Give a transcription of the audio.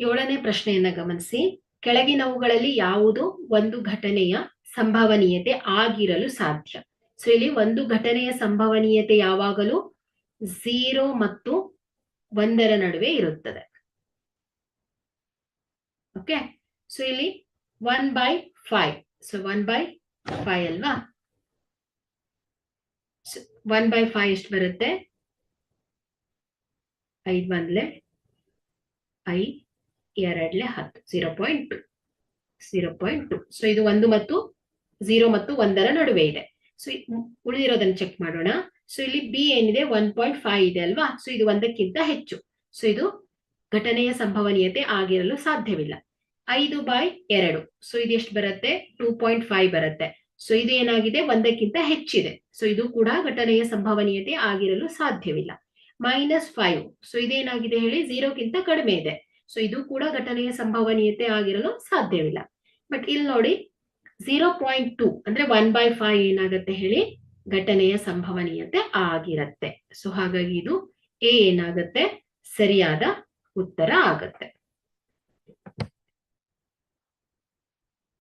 ಏಳನೇ ಪ್ರಶ್ನೆಯನ್ನ ಗಮನಿಸಿ. ಕೆಳಗಿನವುಗಳಲ್ಲಿ ಯಾವುದು ಒಂದು ಘಟನೆಯ ಸಂಭವನೀಯತೆ ಆಗಿರಲು ಸಾಧ್ಯ? ಸೊ ಇಲ್ಲಿ ಒಂದು ಘಟನೆಯ ಸಂಭವನೀಯತೆ ಯಾವಾಗಲೂ ಝೀರೋ ಮತ್ತು ಒಂದರ ನಡುವೆ ಇರುತ್ತದೆ. ಓಕೆ ಸೊ ಇಲ್ಲಿ one by five so one by five ಅಲ್ವಾ? ಒನ್ ಬೈ ಫೈವ್ ಎಷ್ಟು ಬರುತ್ತೆ? ಐದ್ ಬಂದ್ಲೆ? ಐ ಎರಡ್ಲೆ ಹತ್ತು zero point two zero point two so ಇದು ಒಂದು ಮತ್ತು ಝೀರೋ ಮತ್ತು ಒಂದರ ನಡುವೆ ಇದೆ. ಸೊ ಉಳಿದಿರೋದನ್ನ ಚೆಕ್ ಮಾಡೋಣ. ಸೊ ಇಲ್ಲಿ ಬಿ ಏನಿದೆ? ಒನ್ ಪಾಯಿಂಟ್ ಫೈವ್ ಇದೆ ಅಲ್ವಾ? ಸೊ ಇದು ಒಂದಕ್ಕಿಂತ ಹೆಚ್ಚು. ಸೊ ಇದು ಘಟನೆಯ ಸಂಭವನೀಯತೆ ಆಗಿರಲು ಸಾಧ್ಯವಿಲ್ಲ. ಐದು ಬೈ ಎರಡು. ಸೊ ಇದು ಎಷ್ಟು ಬರುತ್ತೆ? ಟೂ ಪಾಯಿಂಟ್ ಫೈವ್ ಬರುತ್ತೆ. ಸೊ ಇದು ಏನಾಗಿದೆ? ಒಂದಕ್ಕಿಂತ ಹೆಚ್ಚಿದೆ. ಸೊ ಇದು ಕೂಡ ಘಟನೆಯ ಸಂಭವನೀಯತೆ ಆಗಿರಲು ಸಾಧ್ಯವಿಲ್ಲ. ಮೈನಸ್ ಫೈವ್ ಸೊ ಇದೇನಾಗಿದೆ ಹೇಳಿ? ಝೀರೋಕ್ಕಿಂತ ಕಡಿಮೆ ಇದೆ. ಸೊ ಇದು ಕೂಡ ಘಟನೆಯ ಸಂಭವನೀಯತೆ ಆಗಿರಲು ಸಾಧ್ಯವಿಲ್ಲ. ಬಟ್ ಇಲ್ಲಿ ನೋಡಿ ಝೀರೋ ಪಾಯಿಂಟ್ ಟೂ ಅಂದ್ರೆ ಒನ್ ಬೈ ಫೈವ್ ಏನಾಗುತ್ತೆ ಹೇಳಿ? ಘಟನೆಯ ಸಂಭವನೀಯತೆ ಆಗಿರತ್ತೆ. ಸೊ ಹಾಗಾಗಿ ಇದು ಎ ಏನಾಗತ್ತೆ? ಸರಿಯಾದ ಉತ್ತರ ಆಗತ್ತೆ.